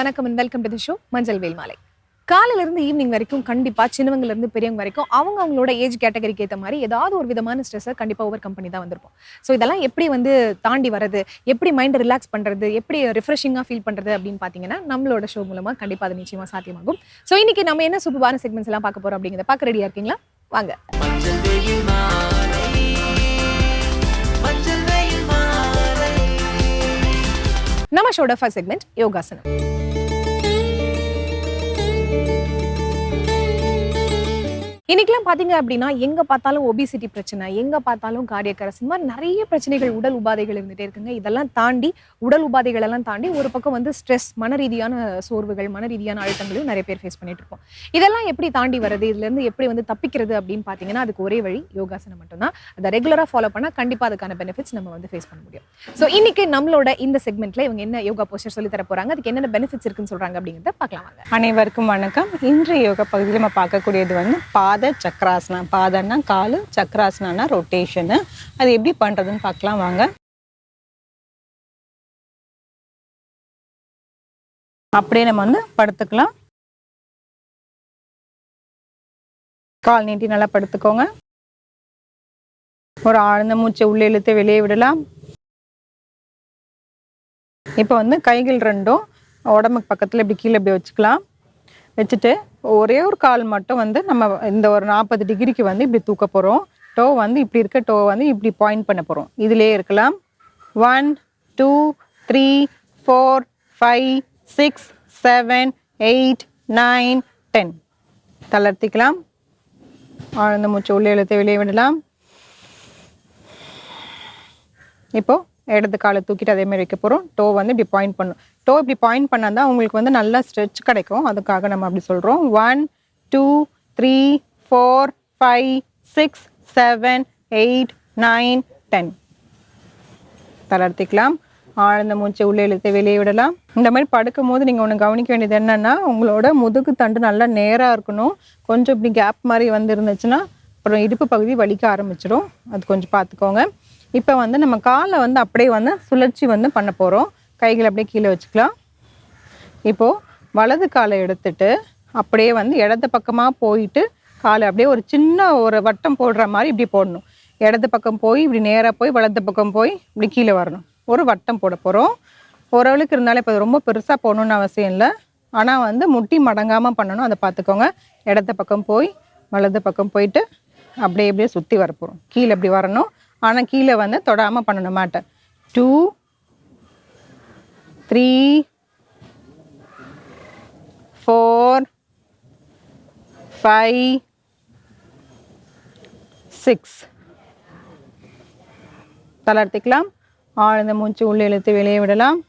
வணக்கம் and welcome to the show மஞ்சள் வேல் மாலை. காலையில இருந்து ஈவினிங் வரைக்கும் கண்டிப்பா சின்னவங்கல இருந்து பெரியவங்க வரைக்கும் அவங்க அவங்களோட ஏஜ் கேட்டகரிக்கு ஏற்ற மாதிரி ஏதாவது ஒரு விதமான ஸ்ட்ரெஸ்ஸை கண்டிப்பா ஓவர் கம் பண்ணி தான் வந்திருப்போம். ஸோ இதெல்லாம் எப்படி வந்து தாண்டி வர்றது எப்படி மைண்டை ரிலாக்ஸ் பண்றது எப்படி ரிஃப்ரெஷிங்காக ஃபீல் பண்றது அப்படின்னு பார்த்தீங்கன்னா நம்மளோட ஷோ மூலமா கண்டிப்பா அது நிச்சயமா சாத்தியமாகும். ஸோ இன்னைக்கு நம்ம என்ன சூப்பரான செக்மெண்ட்ஸ் எல்லாம் பார்க்க போறோம் அப்படிங்கிறத பார்க்க ரெடியா இருக்கீங்களா? வாங்க. நம்ம ஷோட ஃபர்ஸ்ட் செக்மெண்ட் யோகாசனம். இன்னைக்கெல்லாம் பார்த்தீங்க அப்படின்னா எங்கே பார்த்தாலும் ஒபிசிட்டி பிரச்சனை எங்கே பார்த்தாலும் கார்டியக் அரசு இந்த மாதிரி நிறைய பிரச்சனைகள் உடல் உபாதைகள் இருந்துகிட்டே இருக்குங்க. இதெல்லாம் தாண்டி உடல் உபாதைகள் எல்லாம் தாண்டி ஒரு பக்கம் வந்து ஸ்ட்ரெஸ் மன ரீதியான சோர்வுகள் மன ரீதியான அழுத்தங்களையும் நிறைய பேர் ஃபேஸ் பண்ணிட்டு இருப்போம். இதெல்லாம் எப்படி தாண்டி வருது இதுல இருந்து எப்படி வந்து தப்பிக்கிறது அப்படின்னு பார்த்தீங்கன்னா அதுக்கு ஒரே வழி யோகாசனம் மட்டும்தான். அதை ரெகுலராக ஃபாலோ பண்ணால் கண்டிப்பாக அதுக்கான பெனிஃபிட்ஸ் நம்ம வந்து ஃபேஸ் பண்ண முடியும். ஸோ இன்னைக்கு நம்மளோட இந்த செக்மெண்ட்ல இவங்க என்ன யோகா போஸ்டர் சொல்லி தர போறாங்க அதுக்கு என்னென்ன பெனிஃபிட்ஸ் இருக்குன்னு சொல்றாங்க அப்படிங்கிறத பார்க்கலாம் அனைவருக்கும் வணக்கம். இன்றைய யோகா பகுதியில் நம்ம பார்க்கக்கூடியது வந்து பாத சக்கராசனம் பாதம்னா காலு சக்கராசனம்னா ரொட்டேஷனு அது எப்படி பண்ணுறதுன்னு பார்க்கலாம் வாங்க. அப்படியே நம்ம வந்து படுத்துக்கலாம். கால் நீட்டி நல்லா படுத்துக்கோங்க. ஒரு ஆழ்ந்த மூச்சை உள்ளே இழுத்து வெளியே விடலாம். இப்போ வந்து கைகள் ரெண்டும் உடம்புக்கு பக்கத்தில் இப்படி கீழே இப்படி வச்சுக்கலாம். வச்சுட்டு ஒரே ஒரு கால் மட்டும் வந்து நம்ம இந்த ஒரு நாற்பது டிகிரிக்கு வந்து இப்படி தூக்க போகிறோம் டோ வந்து இப்படி இருக்க டோ வந்து இப்படி பாயிண்ட் பண்ண போகிறோம் இதிலே இருக்கலாம். One two three four five six seven eight nine ten தளர்த்திக்கலாம். ஆழ்ந்த மூச்சு உள்ளே இழுத்து வெளியே விடலாம். இப்போது இடது காலை தூக்கிட்டு அதே மாதிரி வைக்க போகிறோம் டோ வந்து இப்படி பாயிண்ட் பண்ணும் டோ இப்படி பாயிண்ட் பண்ணால் தான் உங்களுக்கு வந்து நல்லா ஸ்ட்ரெச் கிடைக்கும். அதுக்காக நம்ம அப்படி சொல்கிறோம் one two three four five six seven eight nine ten தளர்த்திக்கலாம் ஆழ்ந்த மூச்சை உள்ளே இழுத்து வெளியே விடலாம். இந்த மாதிரி படுக்கும் போது நீங்கள் ஒன்று கவனிக்க வேண்டியது என்னென்னா உங்களோட முதுகு தண்டு நல்லா நேராக இருக்கணும். கொஞ்சம் இப்படி கேப் மாதிரி வந்து இருந்துச்சுன்னா அப்புறம் இடுப்பு பகுதி வலிக்க ஆரம்பிச்சிடும். அது கொஞ்சம் பார்த்துக்கோங்க. இப்போ வந்து நம்ம காலை வந்து அப்படியே வந்து சுழற்சி வந்து பண்ண போகிறோம் கைகளை அப்படியே கீழே வச்சுக்கலாம். இப்போது வலது காலை எடுத்துட்டு அப்படியே வந்து இடது பக்கமாக போயிட்டு காலை அப்படியே ஒரு சின்ன ஒரு வட்டம் போடுற மாதிரி இப்படி போடணும். இடது பக்கம் போய் இப்படி நேராக போய் வலது பக்கம் போய் இப்படி கீழே வரணும். ஒரு வட்டம் போட போகிறோம் ஓரளவுக்கு இருந்தாலும் இப்போ ரொம்ப பெருசாக போகணுன்னு அவசியம் இல்லை. ஆனால் வந்து முட்டி மடங்காமல் பண்ணணும். அதை பார்த்துக்கோங்க. இடது பக்கம் போய் வலது பக்கம் போயிட்டு அப்படியே அப்படியே சுற்றி வரப்போகிறோம் கீழே இப்படி வரணும். ஆனால் கீழே வந்து தொடாமல் பண்ணணும் மாட்டேன் two three four five six. தளர்த்திக்கலாம் ஆழ்ந்த மூச்சு உள்ளே இழுத்து வெளியே விடலாம்.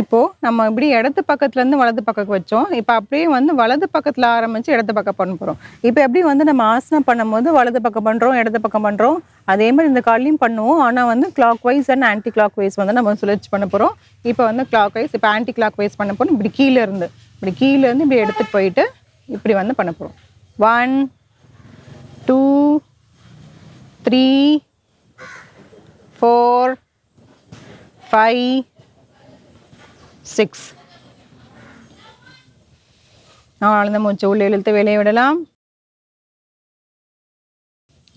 இப்போது நம்ம இப்படி இடது பக்கத்துலேருந்து வலது பக்கம் வச்சோம். இப்போ அப்படியே வந்து வலது பக்கத்தில் ஆரம்பித்து இடது பக்கம் பண்ண போகிறோம் இப்போ எப்படி வந்து நம்ம ஆசனம் பண்ணும்போது வலது பக்கம் பண்ணுறோம் இடது பக்கம் பண்ணுறோம் அதே மாதிரி இந்த காலையும் பண்ணுவோம். ஆனால் வந்து clockwise and anticlockwise வந்து நம்ம சுழற்சி பண்ண போகிறோம் இப்போ வந்து கிளாக் வைஸ் இப்போ ஆன்டி கிளாக் வைஸ் பண்ண போகிறோம் இப்படி கீழே இருந்து இப்படி கீழே இருந்து இப்படி எடுத்துகிட்டு போயிட்டு இப்படி வந்து பண்ண போகிறோம் one two three four five six ஆழ்ந்த மூச்சு உள்ளே இழுத்து வெளியே விடலாம்.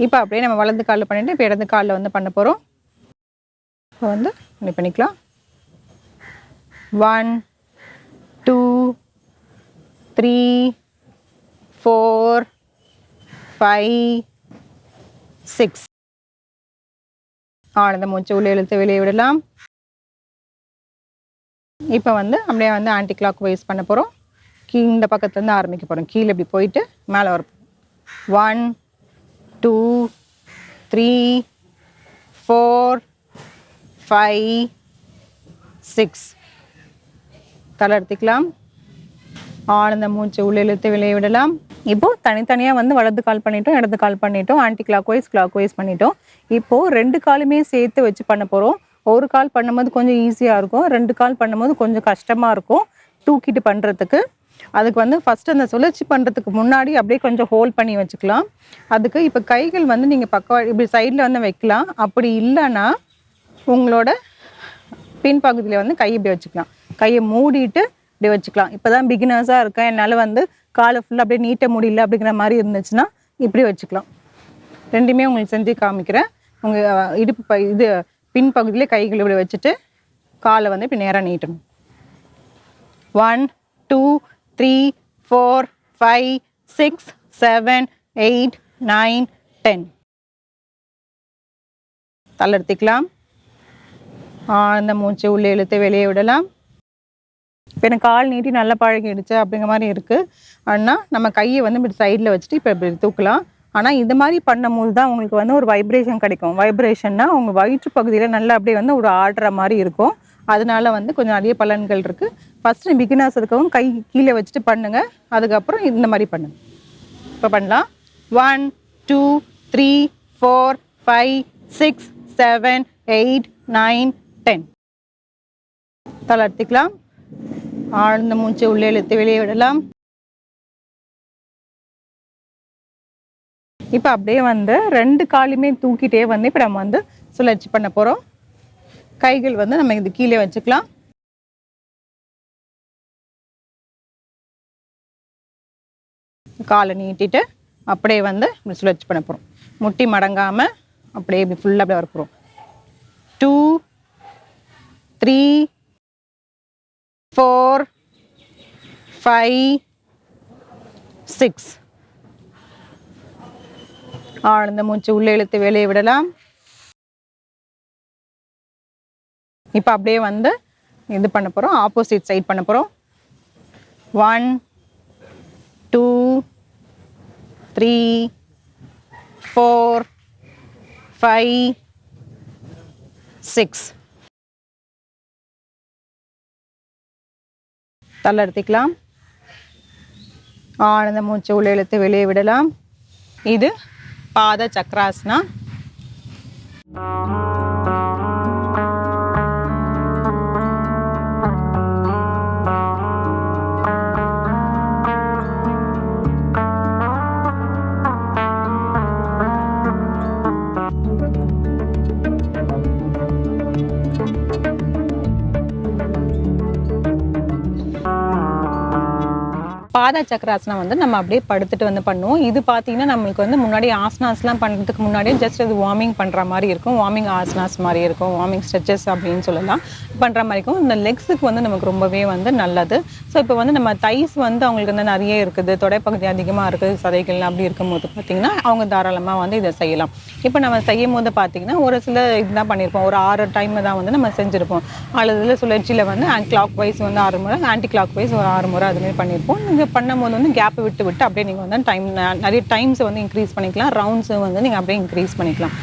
இப்போ அப்படியே நம்ம வலது காலில் பண்ணிட்டு இப்போ இடது காலில் வந்து பண்ண போகிறோம் இப்போ வந்து இப்படி பண்ணிக்கலாம். One two three four five six ஆழ்ந்த மூச்சு உள்ளே இழுத்து வெளியே விடலாம். இப்போ வந்து அப்படியே வந்து ஆன்டி கிளாக் வைஸ் பண்ண போகிறோம் கீ இந்த பக்கத்துலேருந்து ஆரம்பிக்க போகிறோம் கீழே இப்படி போயிட்டு மேலே வர one two three four five six தளர்த்திக்கலாம் ஆழ்ந்த மூச்சு உள்ளே இழுத்து விளைய விடலாம். இப்போது தனித்தனியாக வந்து வலது கால் பண்ணிட்டோம் இடது கால் பண்ணிட்டோம். Anticlockwise clockwise பண்ணிட்டோம். இப்போது ரெண்டு காலுமே சேர்த்து வச்சு பண்ண போகிறோம் ஒரு கால் பண்ணும்போது கொஞ்சம் ஈஸியாக இருக்கும். ரெண்டு கால் பண்ணும்போது கொஞ்சம் கஷ்டமாக இருக்கும். தூக்கிட்டு பண்ணுறதுக்கு அதுக்கு வந்து ஃபஸ்ட்டு அந்த சுழற்சி பண்ணுறதுக்கு முன்னாடி அப்படியே கொஞ்சம் ஹோல்ட் பண்ணி வச்சுக்கலாம். அதுக்கு இப்போ கைகள் வந்து நீங்கள் பக்கம் இப்படி சைடில் வந்து வைக்கலாம். அப்படி இல்லைன்னா உங்களோட பின்பகுதியில் வந்து கை இப்படி வச்சுக்கலாம். கையை மூடிட்டு இப்படி வச்சுக்கலாம். இப்போ தான் பிகினர்ஸாக இருக்கேன். என்னால் வந்து காலை ஃபுல்லாக அப்படியே நீட்ட முடியல அப்படிங்கிற மாதிரி இருந்துச்சுன்னா இப்படி வச்சுக்கலாம். ரெண்டுமே உங்களுக்கு செஞ்சு காமிக்கிறேன். உங்கள் இடுப்பு ப இது பின்பகுதியில் கைகள் இப்படி வச்சுட்டு காலை வந்து இப்படி நேராக நீட்டணும். One two three four five six seven eight nine ten தளர்த்திக்கலாம் ஆழ்ந்த மூச்சு உள்ளே இழுத்து வெளியே விடலாம். இப்போ எனக்கு கால் நீட்டி நல்லா பழகிடுச்சு அப்படிங்கிற மாதிரி இருக்குது ஆனால் நம்ம கையை வந்து இப்படி சைடில் வச்சுட்டு இப்போ இப்படி தூக்கலாம். ஆனால் இந்த மாதிரி பண்ணும்போது தான் உங்களுக்கு வந்து ஒரு வைப்ரேஷன் கிடைக்கும். வைப்ரேஷன்னா உங்கள் வயிற்று பகுதியில் நல்லா அப்படியே வந்து ஒரு ஆடுற மாதிரி இருக்கும். அதனால வந்து கொஞ்சம் நிறைய பலன்கள் இருக்குது ஃபஸ்ட்டு பிகினர்ஸ் இருக்கவும் கை கீழே வச்சுட்டு பண்ணுங்கள் அதுக்கப்புறம் இந்த மாதிரி பண்ணுங்க. இப்போ பண்ணலாம். One two three four five six seven eight nine ten தளர்த்திக்கலாம் ஆழ்ந்த மூச்சு உள்ளே இழுத்து வெளியே விடலாம். இப்போ அப்படியே வந்து ரெண்டு காலுமே தூக்கிட்டே வந்து இப்போ நம்ம வந்து சுழற்சி பண்ண போகிறோம் கைகள் வந்து நம்ம இது கீழே வச்சுக்கலாம். காலை நீட்டிட்டு அப்படியே வந்து இப்படி சுழற்சி பண்ண போகிறோம் முட்டி மடங்காமல் அப்படியே இப்படி ஃபுல்லாக அப்படியே வரப்போகிறோம் two three four five six ஆழ்ந்த மூச்சு உள்ளே இழுத்து வெளியே விடலாம். இப்போ அப்படியே வந்து இது பண்ண போகிறோம் ஆப்போசிட் சைட் பண்ண போகிறோம் one two three four five six தள்ளெடுத்துக்கலாம் ஆனந்த மூச்சு உள்ளே இழுத்து வெளியே விடலாம். இது பாத சக்கராசனா பாத சக்கராசனம் வந்து நம்ம அப்படியே படுத்துட்டு வந்து பண்ணுவோம். இது பார்த்தீங்கன்னா நம்மளுக்கு வந்து முன்னாடி ஆசனாஸ்லாம் பண்ணுறதுக்கு முன்னாடியே ஜஸ்ட் அது வார்மிங் பண்ணுற மாதிரி இருக்கும். வார்மிங் ஆசனாஸ் மாதிரி இருக்கும். வார்மிங் ஸ்ட்ரெச்சஸ் அப்படின்னு சொல்லலாம். பண்ணுற மாதிரி இருக்கும். இந்த லெக்ஸுக்கு வந்து நமக்கு ரொம்பவே வந்து நல்லது. ஸோ இப்போ வந்து நம்ம தைஸ் வந்து அவங்களுக்கு வந்து நிறைய இருக்குது. தொடைப்பகுதி அதிகமாக இருக்குது. சதைகள் அப்படி இருக்கும்போது பார்த்தீங்கன்னா அவங்க தாராளமாக வந்து இதை செய்யலாம். இப்போ நம்ம செய்யும் போது பார்த்தீங்கன்னா ஒரு சில இதுதான் பண்ணியிருப்போம் ஒரு ஆறு டைம் தான் வந்து நம்ம செஞ்சுருப்போம். அல்லது சுழற்சியில் வந்து கிளாக் வைஸ் வந்து ஆறு முறை ஆன்டி கிளாக் வைஸ் ஒரு ஆறு முறை அதுமாரி பண்ணியிருப்போம் நீங்கள் பண்ணும்போது வந்து கேப்பை விட்டு விட்டு அப்படியே நீங்கள் வந்து டைம் நிறைய டைம்ஸ் வந்து இன்க்ரீஸ் பண்ணிக்கலாம். ரவுண்ட்ஸை வந்து நீங்கள் அப்படியே இன்க்ரீஸ் பண்ணிக்கலாம்.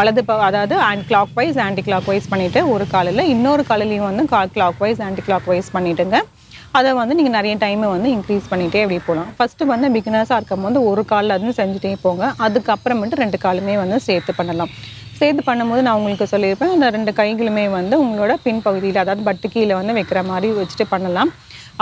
வலது ப அதாவது and clockwise anticlockwise பண்ணிவிட்டு ஒரு காலில் இன்னொரு காலிலையும் வந்து clockwise anticlockwise பண்ணிவிடுங்க அதை வந்து நீங்கள் நிறைய டைமை வந்து இன்க்ரீஸ் பண்ணிகிட்டே அப்படியே போகலாம் ஃபஸ்ட்டு வந்து பிகினர்ஸாக இருக்கும் போது ஒரு காலில் இருந்து செஞ்சுட்டே போங்க. அதுக்கப்புறமேட்டு ரெண்டு காலுமே வந்து சேர்த்து பண்ணலாம். சேர்த்து பண்ணும்போது நான் உங்களுக்கு சொல்லியிருப்பேன் அந்த ரெண்டு கைகளுமே வந்து உங்களோட பின்பகுதியில் அதாவது பட்டு கீழே வந்து வைக்கிற மாதிரி வச்சுட்டு பண்ணலாம்.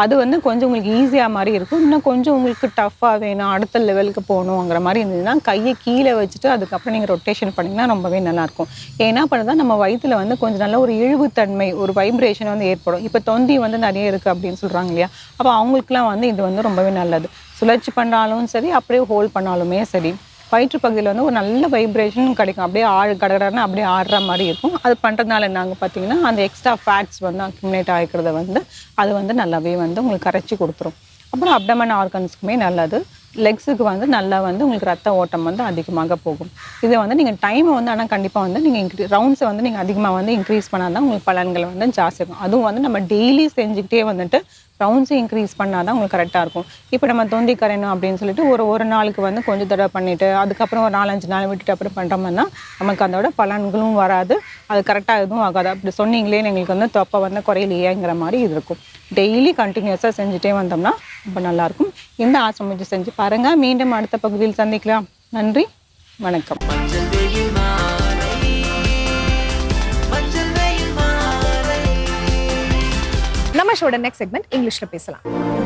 அது வந்து கொஞ்சம் உங்களுக்கு ஈஸியாக மாதிரி இருக்கும். இன்னும் கொஞ்சம் உங்களுக்கு டஃப்பாக வேணும் அடுத்த லெவலுக்கு போகணுங்கிற மாதிரி இருந்ததுன்னா கையை கீழே வச்சுட்டு அதுக்கப்புறம் நீங்கள் ரொட்டேஷன் பண்ணிங்கன்னா ரொம்பவே நல்லாயிருக்கும் ஏன்னா பண்ணுறதா நம்ம வயிற்றில் வந்து கொஞ்சம் நல்ல ஒரு இழிவுத்தன்மை ஒரு வைப்ரேஷன் வந்து ஏற்படும். இப்போ தொந்தி வந்து நிறைய இருக்குது அப்படின்னு சொல்கிறாங்க இல்லையா? அப்போ அவங்களுக்குலாம் வந்து இது வந்து ரொம்பவே நல்லது. சுழற்சி பண்ணாலும் சரி அப்படியே ஹோல்ட் பண்ணாலுமே சரி. வயிற்று பகுதியில் வந்து ஒரு நல்ல வைப்ரேஷன் கிடைக்கும். அப்படியே ஆழ் கடகடன்னு அப்படியே ஆடுற மாதிரி இருக்கும். அது பண்ணுறதுனால நாங்கள் பார்த்தீங்கன்னா அந்த எக்ஸ்ட்ரா ஃபேட்ஸ் வந்து அக்யூமினேட் ஆகிக்கிறத வந்து அது வந்து நல்லாவே வந்து உங்களுக்கு கரைச்சி கொடுத்துரும். அப்புறம் அப்டமன் ஆர்கன்ஸ்க்குமே நல்லது. லெக்ஸுக்கு வந்து நல்லா வந்து உங்களுக்கு ரத்த ஓட்டம் வந்து அதிகமாக போகும். இதை வந்து நீங்கள் டைமை வந்து ஆனால் கண்டிப்பாக வந்து நீங்கள் இன்க்ரீ ரவுண்ட்ஸை வந்து நீங்கள் அதிகமாக வந்து இன்க்ரீஸ் பண்ணால் தான் உங்களுக்கு பலன்கள் வந்து ஜாஸ்தி இருக்கும். அதுவும் வந்து நம்ம டெய்லி செஞ்சுக்கிட்டே வந்துட்டு ரவுண்ட்ஸை இன்க்ரீஸ் பண்ணால் தான் உங்களுக்கு கரெக்டாக இருக்கும். இப்போ நம்ம தொந்தி கரையணும் அப்படின்னு சொல்லிட்டு ஒரு ஒரு நாளுக்கு வந்து கொஞ்சம் தடவை பண்ணிவிட்டு அதுக்கப்புறம் ஒரு நாலஞ்சு நாள் விட்டுட்டு அப்புறம் பண்ணுறோம்னா நமக்கு அதோட பலன்களும் வராது. அது கரெக்டாக எதுவும் ஆகாது. அப்படி சொன்னீங்களே எங்களுக்கு வந்து தொப்பை வந்து குறையிலையேங்கிற மாதிரி இது இருக்கும். டெய்லி கண்டினியூஸாக செஞ்சுட்டே வந்தோம்னா ரொம்ப நல்லாயிருக்கும். இந்த ஆசிரமிச்சு செஞ்சு பாருங்கள் மீண்டும் அடுத்த பகுதியில் சந்திக்கலாம். நன்றி. வணக்கம். நம்ம ஷோட நெக்ஸ்ட் செக்மெண்ட் இங்கிலீஷில் பேசலாம்.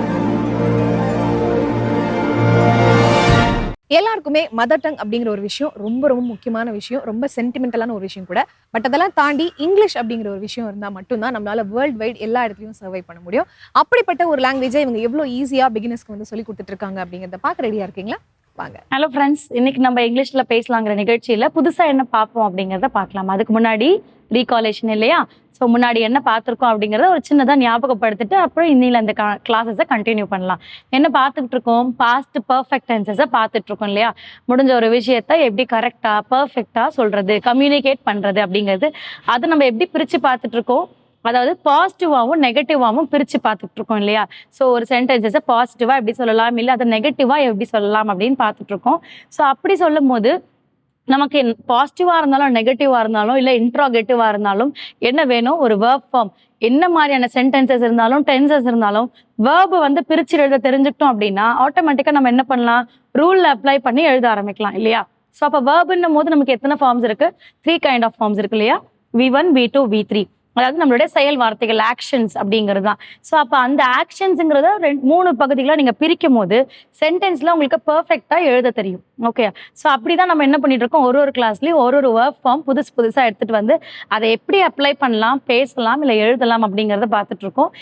எல்லாருக்குமே மதர் டங் அப்படிங்கிற ஒரு விஷயம் ரொம்ப ரொம்ப முக்கியமான விஷயம் ரொம்ப சென்டிமெண்டலான ஒரு விஷயம் கூட. பட் அதெல்லாம் தாண்டி இங்கிலீஷ் அப்படிங்கிற ஒரு விஷயம் இருந்தால் மட்டும்தான் நம்மளால வேர்ல்டு வைட் எல்லா இடத்துலையும் சர்வை பண்ண முடியும். அப்படிப்பட்ட ஒரு லாங்குவேஜை இவங்க எவ்வளோ ஈஸியாக பிகினஸ்க்கு வந்து சொல்லி கொடுத்துட்டு இருக்காங்க அப்படிங்கிறத பார்க்க ரெடியாக இருக்கீங்களா? வாங்க. ஹலோ ஃப்ரெண்ட்ஸ் இன்னைக்கு நம்ம இங்கிலீஷ்ல பேசலாங்கிற நிகழ்ச்சியில் புதுசா என்ன பார்ப்போம் அப்படிங்கறத பார்க்கலாம். அதுக்கு முன்னாடி ரீகாலேஷன் இல்லையா? ஸோ முன்னாடி என்ன பார்த்துருக்கோம் அப்படிங்கிறத ஒரு சின்னதாக ஞாபகப்படுத்திட்டு அப்புறம் இன்னில அந்த கிளாஸஸை கண்டினியூ பண்ணலாம். என்ன பார்த்துக்கிட்டு இருக்கோம் பாஸ்ட் பர்ஃபெக்ட் டென்சஸை பார்த்துட்டு இருக்கோம் இல்லையா? முடிஞ்ச ஒரு விஷயத்த எப்படி கரெக்டாக பர்ஃபெக்டாக சொல்கிறது கம்யூனிகேட் பண்ணுறது அப்படிங்கிறது அதை நம்ம எப்படி பிரித்து பார்த்துட்டு இருக்கோம் அதாவது பாசிட்டிவாகவும் நெகட்டிவாகவும் பிரித்து பார்த்துட்டு இருக்கோம் இல்லையா? ஸோ ஒரு சென்டென்சஸை பாசிட்டிவாக எப்படி சொல்லலாம்? இல்லை அதை நெகட்டிவாக எப்படி சொல்லலாம் அப்படின்னு பார்த்துட்டு இருக்கோம் ஸோ அப்படி சொல்லும் போது நமக்கு பாசிட்டிவா இருந்தாலும் நெகட்டிவா இருந்தாலும் இல்லை இன்ட்ராகேட்டிவா இருந்தாலும் என்ன வேணும்? ஒரு வேர்ப் ஃபார்ம் என்ன மாதிரியான சென்டென்சஸ் இருந்தாலும் டென்சஸ் இருந்தாலும் வேர்பு வந்து பிரிச்சு எழுத தெரிஞ்சுக்கிட்டோம் அப்படின்னா ஆட்டோமேட்டிக்கா நம்ம என்ன பண்ணலாம்? ரூல்ல அப்ளை பண்ணி எழுத ஆரம்பிக்கலாம் இல்லையா? ஸோ அப்போ வேர்புன்னும் போது நமக்கு எத்தனை ஃபார்ம்ஸ் இருக்கு? த்ரீ கைண்ட் ஆஃப் ஃபார்ம்ஸ் இருக்கு இல்லையா? V one V two V three அதாவது நம்மளுடைய செயல் வார்த்தைகள் ஆக்ஷன்ஸ் அப்படிங்கிறது தான் ஸோ அப்போ அந்த ஆக்ஷன்ஸுங்கிறத ரெண்டு மூணு பகுதிகளாக நீங்கள் பிரிக்கும் போது சென்டென்ஸில் உங்களுக்கு பர்ஃபெக்டாக எழுத தெரியும். ஓகே ஸோ அப்படி தான் நம்ம என்ன பண்ணிட்டு இருக்கோம்? ஒரு ஒரு கிளாஸ்லேயும் ஒரு ஒரு ஒர்க் ஃபார்ம் புதுசு புதுசாக எடுத்துகிட்டு வந்து அதை எப்படி அப்ளை பண்ணலாம் பேசலாம் இல்லை எழுதலாம் அப்படிங்கிறத பார்த்துட்டு இருக்கோம்.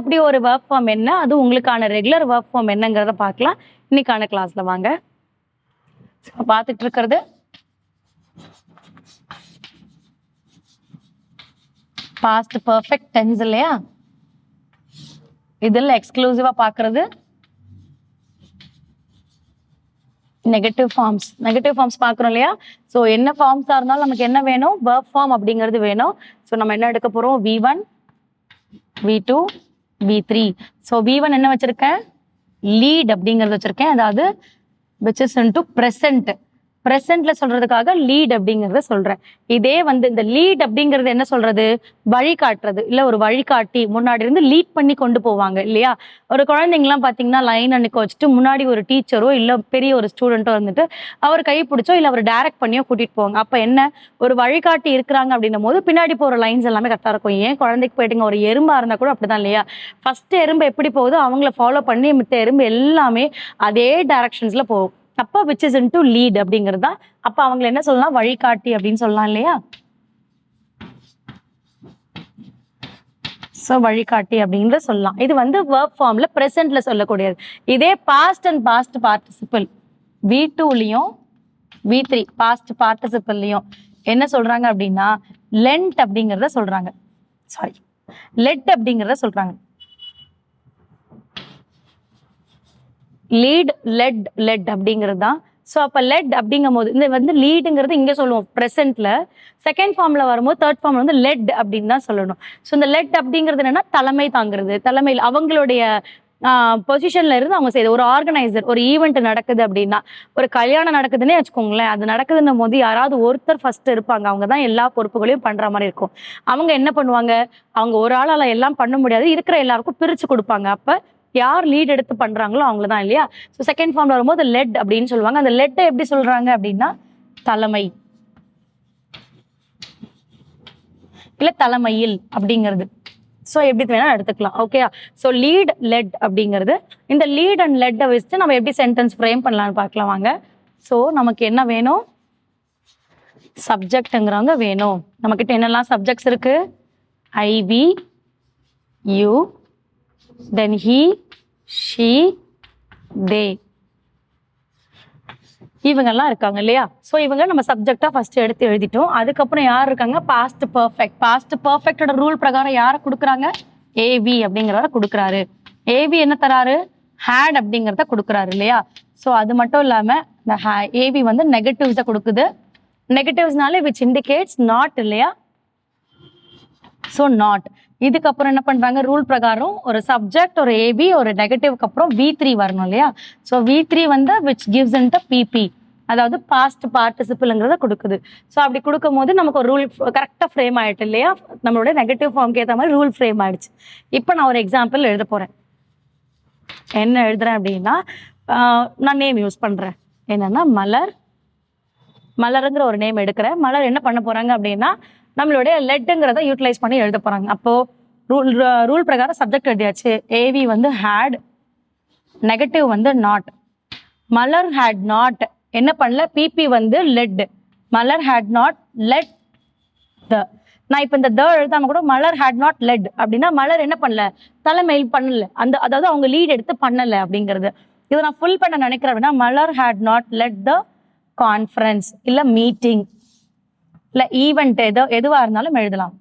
அப்படி ஒரு ஒர்க் ஃபார்ம் என்ன? அது உங்களுக்கான ரெகுலர் ஒர்க் ஃபார்ம் என்னங்கிறத பார்க்கலாம். இன்னைக்கான கிளாஸில் வாங்க. So, பார்த்துட்டு இருக்கிறது பாஸ்ட் பர்ஃபெக்ட் டென்ஸ் இல்லையா? இதில் எக்ஸ்க்ளூசிவா பார்க்கறது நெகட்டிவ் ஃபார்ம்ஸ் நெகட்டிவ் ஃபார்ம்ஸ் பார்க்குறோம் இல்லையா? ஸோ என்ன ஃபார்ம்ஸாக இருந்தாலும் நமக்கு என்ன வேணும்? Verb ஃபார்ம் அப்படிங்கிறது வேணும். ஸோ நம்ம என்ன எடுக்க போகிறோம் V one V two V three so V one என்ன வச்சுருக்கேன்? லீட் அப்படிங்கிறது வச்சுருக்கேன். அதாவது which is in to present ப்ரெசென்ட்ல சொல்றதுக்காக லீட் அப்படிங்கிறத சொல்றேன். இதே வந்து இந்த லீட் அப்படிங்கிறது என்ன சொல்றது? வழிகாட்டுறது. இல்ல ஒரு வழிகாட்டி முன்னாடி இருந்து லீட் பண்ணி கொண்டு போவாங்க இல்லையா? ஒரு குழந்தைங்கலாம் பாத்தீங்கன்னா லைன் அன்னைக்கு வச்சுட்டு முன்னாடி ஒரு டீச்சரோ இல்ல பெரிய ஒரு ஸ்டூடெண்ட்டோ வந்துட்டு அவர் கை பிடிச்சோ இல்ல அவர் டைரக்ட் பண்ணியோ கூட்டிட்டு போவாங்க. அப்ப என்ன? ஒரு வழிகாட்டி இருக்கிறாங்க அப்படின்னும் போது பின்னாடி போற லைன்ஸ் எல்லாமே கரெக்டா இருக்கும். ஏன் குழந்தைக்கு போயிட்டுங்க? ஒரு எறும்பா இருந்தா கூட அப்படிதான் இல்லையா? ஃபர்ஸ்ட் எறும்பு எப்படி போகுதோ அவங்கள ஃபாலோ பண்ணி மித்த எறும்பு எல்லாமே அதே டைரக்ஷன்ஸ்ல போகும். அப்ப which is in to lead அப்படிங்கிறது தான். அப்ப அவங்களை என்ன சொல்லலாம்? வழிகாட்டி அப்படின்னு சொல்லலாம் இல்லையா? ஸோ வழிகாட்டி அப்படிங்கிறத சொல்லலாம். இது வந்து ஒர்க் ஃபார்ம்ல ப்ரெசென்ட்ல சொல்லக்கூடியது. இதே past and past participle V டூலையும் V three past பார்ட்டிசிபிள்லையும் என்ன சொல்றாங்க அப்படின்னா லென்ட் அப்படிங்கிறத சொல்றாங்க. சாரி லெட் அப்படிங்கிறத சொல்றாங்க. லீட் லெட் லெட் அப்படிங்கிறது தான். ஸோ அப்போ லெட் அப்படிங்கும் போது இந்த வந்து லீடுங்கிறது இங்கே சொல்லுவோம் ப்ரெசென்ட்ல செகண்ட் ஃபார்ம்ல வரும்போது தேர்ட் ஃபார்ம்ல வந்து லெட் அப்படின்னு தான் சொல்லணும். ஸோ இந்த லெட் அப்படிங்கிறது என்னன்னா தலைமை தாங்கிறது. தலைமையில் அவங்களுடைய பொசிஷன்ல இருந்து அவங்க செய்யுது ஒரு ஆர்கனைசர் ஒரு ஈவெண்ட் நடக்குது அப்படின்னா ஒரு கல்யாணம் நடக்குதுன்னே வச்சுக்கோங்களேன் அது நடக்குதுன்னும் போது யாராவது ஒருத்தர் ஃபர்ஸ்ட் இருப்பாங்க. அவங்க தான் எல்லா பொறுப்புகளையும் பண்ற மாதிரி இருக்கும். அவங்க என்ன பண்ணுவாங்க? அவங்க ஒரு ஆளால எல்லாம் பண்ண முடியாது. இருக்கிற எல்லாருக்கும் பிரிச்சு கொடுப்பாங்க. அப்ப யார் லீட் எடுத்து பண்றாங்களோ அவங்கள தான் இல்லையா ஸோ செகண்ட் ஃபார்ம்ல வரும்போது லெட் அப்படின்னு சொல்லுவாங்க. அந்த லெட்டை எப்படி சொல்றாங்க அப்படின்னா தலைமை. இல்ல தலைமையில் அப்படிங்கிறது. ஸோ எப்படி வேணா எடுத்துக்கலாம். ஓகே ஸோ லீட் லெட் அப்படிங்கிறது. இந்த லீட் அண்ட் லெட்டை வச்சுட்டு நம்ம எப்படி சென்டென்ஸ் ஃப்ரேம் பண்ணலாம்னு பார்க்கலாம் வாங்க. ஸோ நமக்கு என்ன வேணும்? சப்ஜெக்ட்ங்கிறவங்க வேணும். நம்மக்கிட்ட என்னெல்லாம் சப்ஜெக்ட்ஸ் இருக்கு? I we you then he she they இவங்கெல்லாம் இருக்காங்க இல்லையா? ஸோ இவங்க நம்ம சப்ஜெக்டாக ஃபஸ்ட்டு எடுத்து எழுதிட்டோம். அதுக்கப்புறம் யார் இருக்காங்க? பாஸ்ட் பர்ஃபெக்ட் பாஸ்ட் பர்ஃபெக்டோட ரூல் பிரகாரம் யாரை கொடுக்குறாங்க? ஏவி அப்படிங்கிறத கொடுக்குறாரு. ஏவி என்ன தராரு? ஹேட் அப்படிங்கிறத கொடுக்குறாரு இல்லையா? ஸோ அது மட்டும் இல்லாமல் இந்த ஏவி வந்து நெகட்டிவ்ஸை கொடுக்குது. நெகட்டிவ்ஸ்னாலே விச் இண்டிகேட்ஸ் நாட் இல்லையா? ஸோ நாட் இதுக்கப்புறம் என்ன பண்ணுறாங்க ரூல் பிரகாரம் ஒரு சப்ஜெக்ட் ஒரு ஏபி ஒரு நெகட்டிவ்க்கு அப்புறம் வி த்ரீ வரணும் இல்லையா? ஸோ வி த்ரீ வந்து விச் கிவ்ஸ் இன்ட் பிபி அதாவது பாஸ்ட் பார்ட்டிசிபிள்ங்கிறத கொடுக்குது. ஸோ அப்படி கொடுக்கும் போது நமக்கு ஒரு ரூல் கரெக்டாக ஃப்ரேம் ஆயிட்டு இல்லையா? நம்மளோட நெகட்டிவ் ஃபார்ம்க்கு ஏற்ற மாதிரி ரூல் ஃப்ரேம் ஆயிடுச்சு. இப்போ நான் ஒரு எக்ஸாம்பிள் எழுத போகிறேன் என்ன எழுதுறேன் அப்படின்னா நான் நேம் யூஸ் பண்ணுறேன் என்னென்னா மலர். மலருங்கிற ஒரு நேம் எடுக்கிறேன். மலர் என்ன பண்ண போறாங்க அப்படின்னா நம்மளுடைய லெட்டுங்கிறத யூட்டிலைஸ் பண்ணி எழுத போகிறாங்க அப்போது ரூல் ரூல் பிரகாரம் சப்ஜெக்ட் எழுதியாச்சு. ஏவி வந்து ஹேட் நெகட்டிவ் வந்து நாட் மலர் ஹேட் நாட் என்ன பண்ணல? பிபி வந்து led Malar had not led the நான் இப்போ இந்த த எழுதாம கூட மலர் ஹேட் நாட் லெட் அப்படின்னா மலர் என்ன பண்ணல? தலைமையில் பண்ணல. அந்த அதாவது அவங்க லீட் எடுத்து பண்ணலை அப்படிங்கிறது. இதை நான் ஃபுல் பண்ண நினைக்கிறேன் அப்படின்னா Malar had not led the conference இல்லை மீட்டிங் இல்லை ஈவெண்ட் எதோ எதுவாக இருந்தாலும் எழுதலாம்.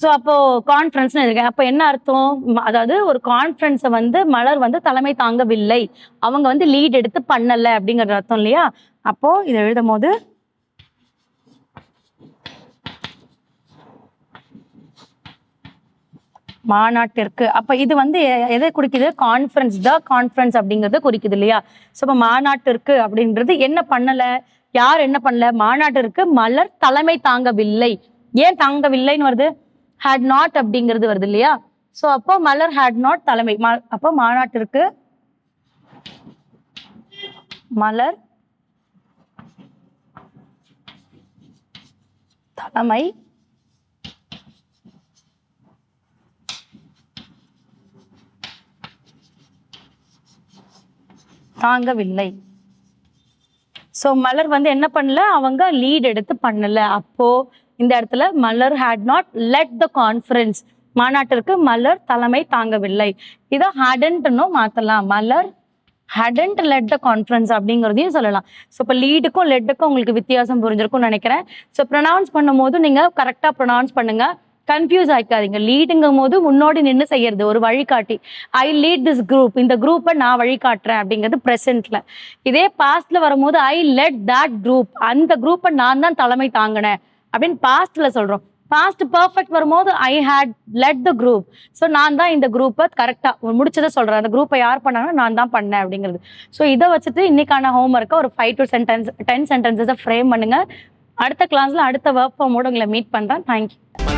ஸோ அப்போ கான்ஃபரன்ஸ்னு இருக்கேன் அப்போ என்ன அர்த்தம்? அதாவது ஒரு கான்ஃபரன்ஸை வந்து மலர் வந்து தலைமை தாங்கவில்லை. அவங்க வந்து லீட் எடுத்து பண்ணலை அப்படிங்கிற அர்த்தம் இல்லையா? அப்போ இதை எழுதும் போது மாநாட்டிற்கு. அப்ப இது வந்து எதை குறிக்குது? கான்ஃபரன்ஸ் த கான்ஃபரன்ஸ் அப்படிங்கறத குறிக்குது இல்லையா? ஸோ இப்போ மாநாட்டிற்கு அப்படின்றது என்ன பண்ணல? யார் என்ன பண்ணல? மாநாட்டிற்கு மலர் தலைமை தாங்கவில்லை. ஏன் தாங்கவில்லைன்னு வருது? ஹேட் நாட் அப்படிங்கிறது வருது இல்லையா? ஸோ அப்போ மலர் ஹேட் நாட் தலைமை. அப்போ மாநாட்டிற்கு மலர் தலைமை தாங்கவில்லை. ஸோ மலர் வந்து என்ன பண்ணல? அவங்க லீட் எடுத்து பண்ணல. அப்போ இந்த இடத்துல Malar had not led the conference மாநாட்டிற்கு மலர் தலைமை தாங்கவில்லை. இதை ஹேடன்ட்னும் மாற்றலாம் மலர் ஹெடன்ட் லெட் த கான்ஃபரன்ஸ் அப்படிங்கிறதையும் சொல்லலாம். ஸோ இப்போ லீடுக்கும் லெட்டுக்கும் உங்களுக்கு வித்தியாசம் புரிஞ்சிருக்கும்னு நினைக்கிறேன். ஸோ ப்ரொனவுன்ஸ் பண்ணும்போது நீங்கள் கரெக்டாக ப்ரொனவுன்ஸ் பண்ணுங்கள் கன்ஃபியூஸ் ஆயிக்காதீங்க. லீடுங்கும் போது முன்னோடி நின்று செய்யறது ஒரு வழிகாட்டி. ஐ லீட் திஸ் குரூப் இந்த குரூப்பை நான் வழிகாட்டுறேன் அப்படிங்கிறது ப்ரெசென்ட்ல இதே பாஸ்ட்ல வரும்போது ஐ லெட் தட் குரூப் அந்த குரூப்பை நான் தான் தலைமை தாங்கினேன் அப்படின்னு பாஸ்ட்ல சொல்றோம். பாஸ்ட் பர்ஃபெக்ட் வரும்போது I had led the group so நான் தான் இந்த குரூப்பை கரெக்டாக முடிச்சதை சொல்கிறேன் அந்த குரூப்பை யார் பண்ணாங்கன்னா நான் தான் பண்ணேன் அப்படிங்கிறது. ஸோ இதை வச்சுட்டு இன்னைக்கான ஹோம்ஒர்க்கை ஒரு ஃபைவ் டு சென்டென்ஸ் டென் சென்டென்சஸை ஃப்ரேம் பண்ணுங்கள் அடுத்த கிளாஸில் அடுத்த ஒர்க் ஃபார்மோட உங்களை மீட் பண்ணுறேன் தேங்க்யூ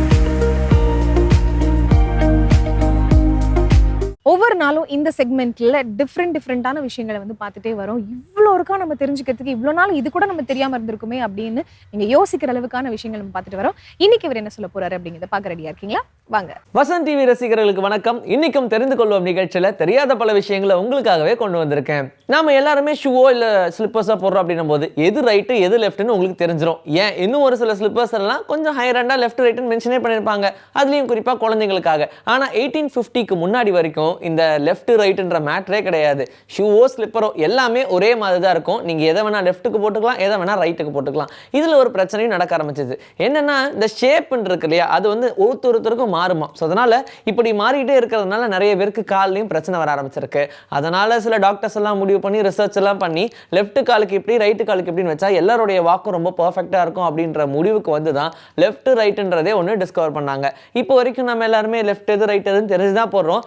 ஒவ்வொரு நாளும் இந்த செக்மெண்ட்ல டிஃப்ரெண்ட் டிஃப்ரெண்டான விஷயங்களை வந்து பார்த்துட்டே வரோம். இவ்வளோ இருக்கா நம்ம தெரிஞ்சுக்கிறதுக்கு இவ்வளோ நாள் இது கூட நம்ம தெரியாமல் இருந்திருக்குமே அப்படின்னு நீங்க யோசிக்கிற அளவுக்கான விஷயங்கள் நம்ம பார்த்துட்டு வரோம். இன்னைக்கு இவர் என்ன சொல்ல போறாரு அப்படிங்கிறத பார்க்க ரெடியா இருக்கீங்களா? வாங்க. வசந்த் டிவி ரசிகர்களுக்கு வணக்கம். இன்னைக்கும் தெரிந்து கொள்வோம் நிகழ்ச்சியில தெரியாத பல விஷயங்களை உங்களுக்காகவே கொண்டு வந்திருக்கேன். நாம எல்லாருமே ஷூவோ இல்ல ஸ்லிப்பர்ஸா போடுறோம் அப்படின்னும் போது எது ரைட்டு எது லெஃப்ட்னு உங்களுக்கு தெரிஞ்சிடும் ஏன்? இன்னும் ஒரு சில ஸ்லிப்பர்ஸ் எல்லாம் கொஞ்சம் ஹையர் லெஃப்ட் ரைட்னு மென்ஷனே பண்ணியிருப்பாங்க அதுலயும் குறிப்பா குழந்தைங்களுக்காக. ஆனா எயிட்டீன் ஃபிஃப்டிக்கு முன்னாடி வரைக்கும் இந்த லெஃப்ட் ரைட்டுன்ற மேட்ரே கிடையாது. ஷூவோ ஸ்லிப்பரோ எல்லாமே ஒரே மாதிரி தான் இருக்கும். நீங்க எதை வேணால் லெஃப்ட்டுக்கு போட்டுக்கலாம் எதை வேணா ரைட்டுக்கு போட்டுக்கலாம். இதுல ஒரு பிரச்சனையும் நடக்க ஆரம்பிச்சது. என்னன்னா இந்த ஷேப்புன்னு இருக்கு இல்லையா அது வந்து ஒருத்தர் ஒருத்தருக்கும் மாறுமா? ஸோ அதனால இப்படி மாறிட்டே இருக்கிறதுனால நிறைய பேருக்கு கால்லையும் பிரச்சனை வர ஆரம்பிச்சிருக்கு. அதனால சில டாக்டர்ஸ் எல்லாம் முடிவு பண்ணி ரிசர்ச் எல்லாம் பண்ணி லெஃப்ட் காலுக்கு இப்படி ரைட்டு காலுக்கு இப்படின்னு வச்சா எல்லாருடைய வாக்கும் ரொம்ப பர்ஃபெக்டாக இருக்கும் அப்படின்ற முடிவுக்கு வந்து தான் லெஃப்ட் ரைட்டுன்றதே ஒன்று டிஸ்கவர் பண்ணாங்க. இப்போ வரைக்கும் நம்ம எல்லாருமே லெஃப்ட் எது ரைட் எதுன்னு தெரிஞ்சு தான் போடுறோம்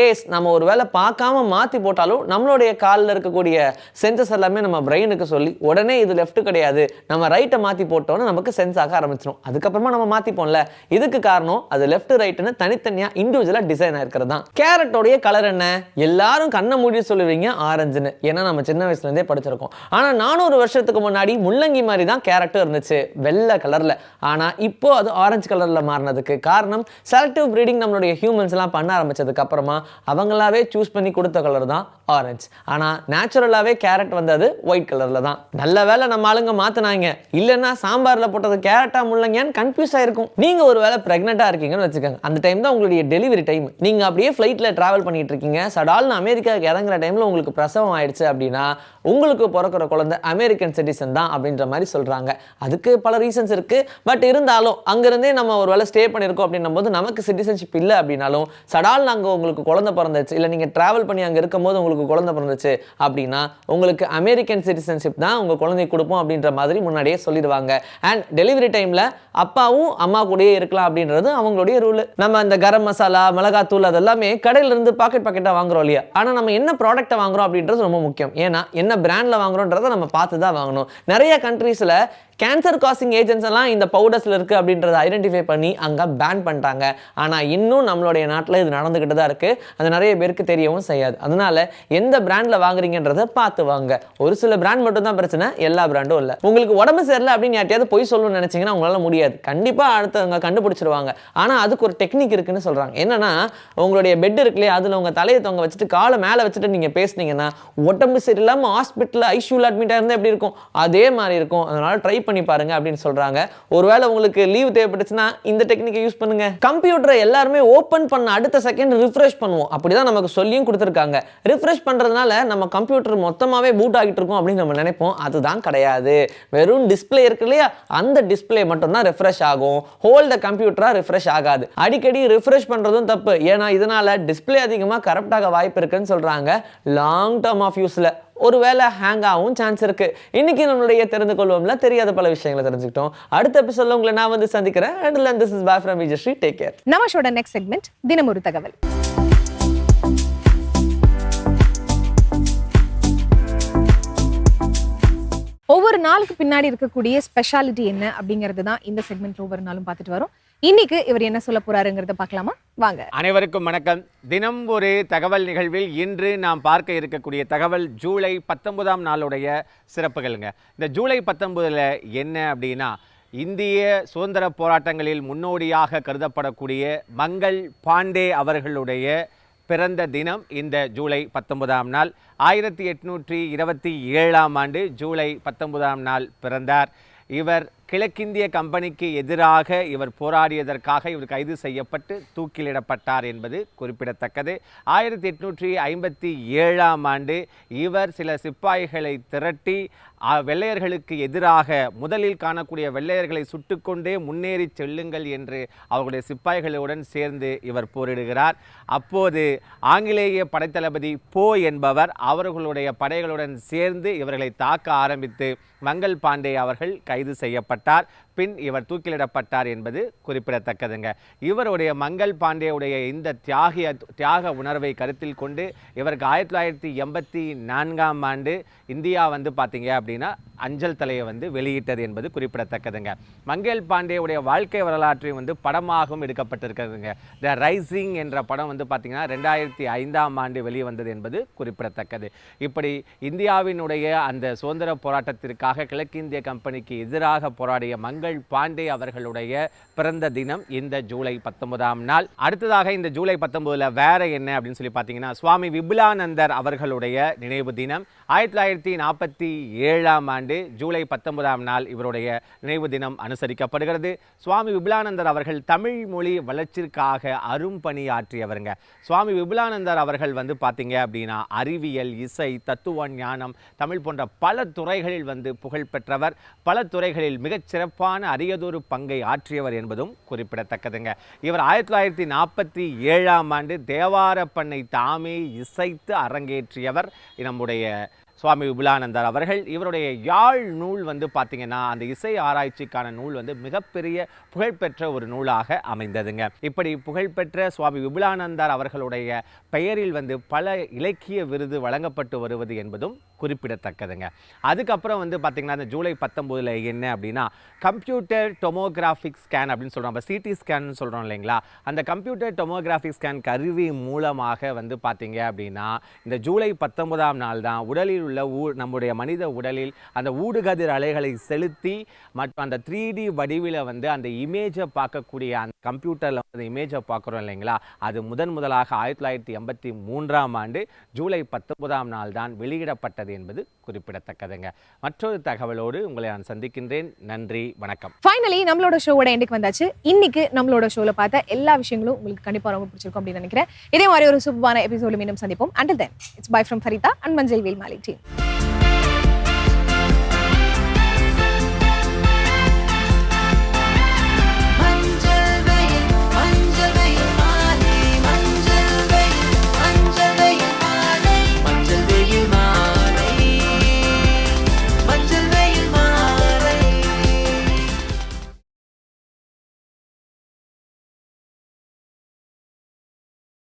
கேஸ் நம்ம ஒரு வேளை பார்க்காம மாற்றி போட்டாலும் நம்மளுடைய காலில் இருக்கக்கூடிய சென்சஸ் எல்லாமே நம்ம பிரெயினுக்கு சொல்லி உடனே இது லெஃப்ட் கிடையாது. நம்ம ரைட்டை மாற்றி போட்டோன்னு நமக்கு சென்ஸ் ஆக ஆரம்பிச்சிடும் அதுக்கப்புறமா நம்ம மாற்றிப்போம்ல இதுக்கு காரணம் அது லெஃப்ட் ரைட்டுன்னு தனித்தனியாக இண்டிவிஜுவலாக டிசைன் ஆயிருக்கிறது தான் கேரட்டோடைய கலர் என்ன? எல்லாரும் கண்ணை மூடி சொல்லுவீங்க ஆரஞ்சுன்னு ஏன்னா நம்ம சின்ன வயசுலேருந்தே படிச்சிருக்கோம். ஆனால் நானூறு வருஷத்துக்கு முன்னாடி முள்ளங்கி மாதிரி தான் கேரட்டும் இருந்துச்சு வெள்ளை கலரில் ஆனால் இப்போ அது ஆரஞ்சு கலரில் மாறினதுக்கு காரணம் செலக்டிவ் ப்ரீடிங் நம்மளுடைய ஹியூமன்ஸ்லாம் பண்ண ஆரம்பிச்சதுக்கு அப்புறமா அவங்களாவே சூஸ் பண்ணி கொடுத்த கலர் தான் ஆரஞ்சு ஆனால் நேச்சுரலாகவே கேரட் வந்தது ஒயிட் கலரில் தான். நல்ல வேளை நம்ம ஆளுங்க மாற்றினாங்க இல்லைன்னா சாம்பாரில் போட்டது கேரட்டா முள்ளங்கன்னு கன்ஃபியூஸ் ஆயிருக்கும். நீங்கள் ஒரு வேலை ப்ரெக்னெண்ட்டாக இருக்கீங்கன்னு வச்சுக்கோங்க. அந்த டைம் தான் உங்களுடைய டெலிவரி டைம் நீங்கள் அப்படியே ஃப்ளைட்டில் ட்ராவல் பண்ணிட்டு இருக்கீங்க. சடால்னு அமெரிக்காவுக்கு இறங்குற டைமில் உங்களுக்கு பிரசவம் ஆயிடுச்சு அப்படின்னா உங்களுக்கு பிறக்கிற குழந்தை அமெரிக்கன் சிட்டிசன் தான் அப்படின்ற மாதிரி சொல்கிறாங்க அதுக்கு பல ரீசன்ஸ் இருக்குது பட் இருந்தாலும் அங்கேருந்தே நம்ம ஒரு வேளை ஸ்டே பண்ணியிருக்கோம் அப்படின்னும் போது நமக்கு சிட்டிசன்ஷிப் இல்லை அப்படின்னாலும் சடால் அங்கே உங்களுக்கு குழந்தை குழந்தை பிறந்துச்சு இல்லை நீங்கள் ட்ராவல் பண்ணி அங்கே இருக்கும்போது உங்களுக்கு குழந்தை பிறந்துச்சு அப்படின்னா உங்களுக்கு அமெரிக்கன் சிட்டிசன்ஷிப் தான் உங்கள் குழந்தை கொடுப்போம் அப்படின்ற மாதிரி முன்னாடியே சொல்லிடுவாங்க. அண்ட் டெலிவரி டைமில் அப்பாவும் அம்மா கூடயே இருக்கலாம் அப்படின்றது அவங்களுடைய ரூல் நம்ம அந்த கரம் மசாலா மிளகாத்தூள் அதெல்லாமே கடையிலிருந்து பாக்கெட் பாக்கெட்டாக வாங்குறோம் இல்லையா? ஆனால் நம்ம என்ன ப்ராடக்ட்டை வாங்குறோம் அப்படின்றது ரொம்ப முக்கியம். ஏன்னா என்ன பிராண்டில் வாங்குறோன்றதை நம்ம பார்த்து தான் வாங்கணும். நிறைய கண்ட்ரீஸில் கேன்சர் காசிங் ஏஜென்ட்ஸ் எல்லாம் இந்த பவுடர்ஸில் இருக்குது அப்படின்றத ஐடென்டிஃபை பண்ணி அங்கே பேன் பண்ணிட்டாங்க. ஆனால் இன்னும் நம்மளுடைய நாட்டில் இது நடந்துக்கிட்டு தான் இருக்குது அது நிறைய பேருக்கு தெரியவும் செய்யாது. அதனால எந்த பிராண்டில் வாங்குறீங்கன்றதை பார்த்து வாங்க. ஒரு சில பிராண்ட் மட்டும் தான் பிரச்சனை எல்லா பிராண்டும் இல்லை. உங்களுக்கு உடம்பு சரியில்லை அப்படின்னு யார்ட்டையாவது பொய் சொல்லணும்னு நினச்சிங்கன்னா உங்களால் முடியாது. கண்டிப்பாக அடுத்தவங்க கண்டுபிடிச்சிருவாங்க. ஆனால் அதுக்கு ஒரு டெக்னிக் இருக்குன்னு சொல்கிறாங்க என்னன்னா உங்களுடைய பெட் இருக்குல்லையே அதில் உங்கள் தலையை தொங்க வச்சுட்டு காலை மேலே வச்சுட்டு நீங்கள் பேசுனீங்கன்னா உடம்பு சரியில்லாமல் ஹாஸ்பிட்டலில் ஐசியூவில் அட்மிட் இருந்தால் எப்படி இருக்கும்? அதே மாதிரி இருக்கும். அதனால் ட்ரை பண்ணி பாருங்க அப்படின்னு சொல்கிறாங்க ஒருவேளை உங்களுக்கு லீவ் தேவைப்பட்டுச்சுன்னா இந்த டெக்னிக்கை யூஸ் பண்ணுங்க. கம்ப்யூட்டரை எல்லாருமே ஓப்பன் பண்ண அடுத்த செகண்ட் ரிஃப்ரெஷ் பண்ணுவோம். அப்படிதான் நமக்கு சொல்லியும் கொடுத்துருக்காங்க. ரிஃப்ரெஷ் பண்ணுறதுனால நம்ம கம்ப்யூட்டர் மொத்தமாகவே பூட் ஆகிட்டு இருக்கும் அப்படின்னு நம்ம நினைப்போம். அதுதான் கிடையாது. வெறும் டிஸ்பிளே இருக்கு இல்லையா? அந்த மட்டும் மட்டும்தான் ரெஃப்ரெஷ் ஆகும். ஹோல் த கம்ப்யூட்டராக ரிஃப்ரெஷ் ஆகாது. அடிக்கடி ரிஃப்ரெஷ் பண்ணுறதும் தப்பு. ஏன்னா இதனால டிஸ்பிளே அதிகமாக கரப்ட் ஆக வாய்ப்பு இருக்குன்னு சொல்கிறாங்க லாங் டேர்ம் ஆஃப் யூஸில் ஒருவேளை ஹேங் ஆகும் சான்ஸ் இருக்குது இன்னைக்கு நம்மளுடைய தெரிந்து கொள்வோம்ல தெரியாத பல விஷயங்களை தெரிஞ்சுக்கிட்டோம். அடுத்த எபிசோட்ல உங்களை நான் வந்து சந்திக்கிறேன். And this is bye from Vijayasri take care நம்ம நெக்ஸ்ட் செக்மெண்ட் தினம் ஒரு தகவல். ஒவ்வொரு நாளுக்கு பின்னாடி இருக்கக்கூடிய ஸ்பெஷாலிட்டி என்ன அப்படிங்கிறது தான் இந்த செக்மெண்ட் ஒவ்வொரு நாளும் பார்த்துட்டு வரோம். இன்னைக்கு இவர் என்ன சொல்ல போறாருங்கிறத பார்க்கலாமா? வாங்க. அனைவருக்கும் வணக்கம். தினம் ஒரு தகவல் நிகழ்வில் இன்று நாம் பார்க்க இருக்கக்கூடிய தகவல் ஜூலை பத்தொன்பதாம் நாளுடைய சிறப்புகளுங்க. இந்த ஜூலை பத்தொன்பதில் என்ன அப்படின்னா இந்திய சுதந்திர போராட்டங்களில் முன்னோடியாக கருதப்படக்கூடிய மங்கள் பாண்டே அவர்களுடைய பிறந்த தினம் இந்த ஜூலை பத்தொன்பதாம் நாள். ஆயிரத்தி எட்நூற்றி இருபத்தி ஏழாம் ஆண்டு ஜூலை பத்தொன்பதாம் நாள் பிறந்தார். இவர் கிழக்கிந்திய கம்பெனிக்கு எதிராக இவர் போராடியதற்காக இவர் கைது செய்யப்பட்டு தூக்கிலிடப்பட்டார் என்பது குறிப்பிடத்தக்கது. ஆயிரத்தி எட்நூற்றி ஐம்பத்தி ஏழாம் ஆண்டு இவர் சில சிப்பாய்களை திரட்டி வெள்ளையர்களுக்கு எதிராக முதலில் காணக்கூடிய வெள்ளையர்களை சுட்டுக்கொண்டே முன்னேறி செல்லுங்கள் என்று அவர்களுடைய சிப்பாய்களுடன் சேர்ந்து இவர் போரிடுகிறார். அப்போது ஆங்கிலேய படைத்தளபதி போ என்பவர் அவர்களுடைய படைகளுடன் சேர்ந்து இவர்களை தாக்க ஆரம்பித்து மங்கள் பாண்டே அவர்கள் கைது செய்யப்பட்டார். பின் இவர் தூக்கிலிடப்பட்டார் என்பது குறிப்பிடத்தக்கதுங்க. இவருடைய மங்கள் பாண்டேவுடைய இந்த தியாகிய தியாக உணர்வை கருத்தில் கொண்டு இவருக்கு ஆயிரத்தி தொள்ளாயிரத்தி எண்பத்தி நான்காம் ஆண்டு இந்தியா வந்து பார்த்தீங்க அப்படின்னா அஞ்சல் தலையை வந்து வெளியிட்டது என்பது குறிப்பிடத்தக்கதுங்க. மங்கள் பாண்டேவுடைய வாழ்க்கை வரலாற்றையும் வந்து படமாகவும் எடுக்கப்பட்டிருக்கிறதுங்க த ரைசிங் என்ற படம் வந்து பார்த்தீங்கன்னா ரெண்டாயிரத்தி ஐந்தாம் ஆண்டு வெளிவந்தது என்பது குறிப்பிடத்தக்கது. இப்படி இந்தியாவினுடைய அந்த சுதந்திர போராட்டத்திற்காக கிழக்கிந்திய கம்பெனிக்கு எதிராக போராடிய மங்கள் மங்கள் பாண்டே அவர்களுடைய பிறந்த தினம் இந்த ஜூலை பத்தொன்பதாம் நாள். அடுத்ததாக இந்த ஜூலை பத்தொன்பதுல வேற என்ன அப்படின்னு சொல்லி பார்த்தீங்கன்னா சுவாமி விபுலானந்தர் அவர்களுடைய நினைவு தினம். ஆயிரத்தி தொள்ளாயிரத்தி நாற்பத்தி ஏழாம் ஆண்டு ஜூலை பத்தொன்பதாம் நாள் இவருடைய நினைவு தினம் அனுசரிக்கப்படுகிறது. சுவாமி விபுலானந்தர் அவர்கள் தமிழ் மொழி வளர்ச்சிக்காக அரும்பணியாற்றியவருங்க சுவாமி விபுலானந்தர் அவர்கள் வந்து பார்த்தீங்க அப்படின்னா அறிவியல் இசை தத்துவ ஞானம் தமிழ் போன்ற பல துறைகளில் வந்து புகழ் பெற்றவர். பல துறைகளில் மிகச் சிறப்பாக சிறப்பான அரியதொரு பங்கை ஆற்றியவர் என்பதும் குறிப்பிடத்தக்கதுங்க. இவர் ஆயிரத்தி தொள்ளாயிரத்தி நாற்பத்தி ஏழாம் ஆண்டு தேவாரப்பண்ணை தாமே இசைத்து அரங்கேற்றியவர். நம்முடைய சுவாமி விபுலானந்தர் அவர்கள் இவருடைய யாழ் நூல் வந்து பார்த்திங்கன்னா அந்த இசை ஆராய்ச்சிக்கான நூல் வந்து மிகப்பெரிய புகழ்பெற்ற ஒரு நூலாக அமைந்ததுங்க. இப்படி புகழ்பெற்ற சுவாமி விபுலானந்தர் அவர்களுடைய பெயரில் வந்து பல இலக்கிய விருது வழங்கப்பட்டு வருவது என்பதும் குறிப்பிடத்தக்கதுங்க. அதுக்கப்புறம் வந்து பார்த்திங்கன்னா அந்த ஜூலை பத்தொம்போதில் என்ன அப்படின்னா கம்ப்யூட்டர் டொமோகிராஃபிக் ஸ்கேன் அப்படின்னு சொல்கிறோம் நம்ம சிடி ஸ்கேன் சொல்கிறோம் இல்லைங்களா? அந்த கம்ப்யூட்டர் டொமோகிராஃபிக் ஸ்கேன் கருவி மூலமாக வந்து பார்த்திங்க அப்படின்னா இந்த ஜூலை பத்தொன்பதாம் நாள் தான் உடலில் உள்ள ஊ நம்முடைய மனித உடலில் அந்த ஊடுகதிர் அலைகளை செலுத்தி மற்றும் அந்த த்ரீ டி வடிவில் வந்து அந்த இமேஜை பார்க்கக்கூடிய அந்த கம்ப்யூட்டரில் அந்த இமேஜை பார்க்குறோம் இல்லைங்களா? அது முதன் முதலாக ஆயிரத்தி தொள்ளாயிரத்தி எண்பத்தி மூன்றாம் ஆண்டு ஜூலை பத்தொன்பதாம் நாள் தான் வெளியிடப்பட்டது என்பது குறிப்பிடத்தக்கதுங்க. மற்றொரு தகவலோடு உங்களை நான் சந்திக்கின்றேன். நன்றி வணக்கம். ஃபைனலி நம்மளோட ஷோவோட எண்டுக்கு வந்தாச்சு. இன்னைக்கு நம்மளோட ஷோவில் பார்த்த எல்லா விஷயங்களும் உங்களுக்கு கண்டிப்பாக ரொம்ப பிடிச்சிருக்கும் அப்படின்னு நினைக்கிறேன். இதே மாதிரி ஒரு சூப்பரான எபிசோடு மீண்டும் சந்திப்போம். Until then it's bye from Farida and மஞ்சள் வேல் மாலி டீம் Música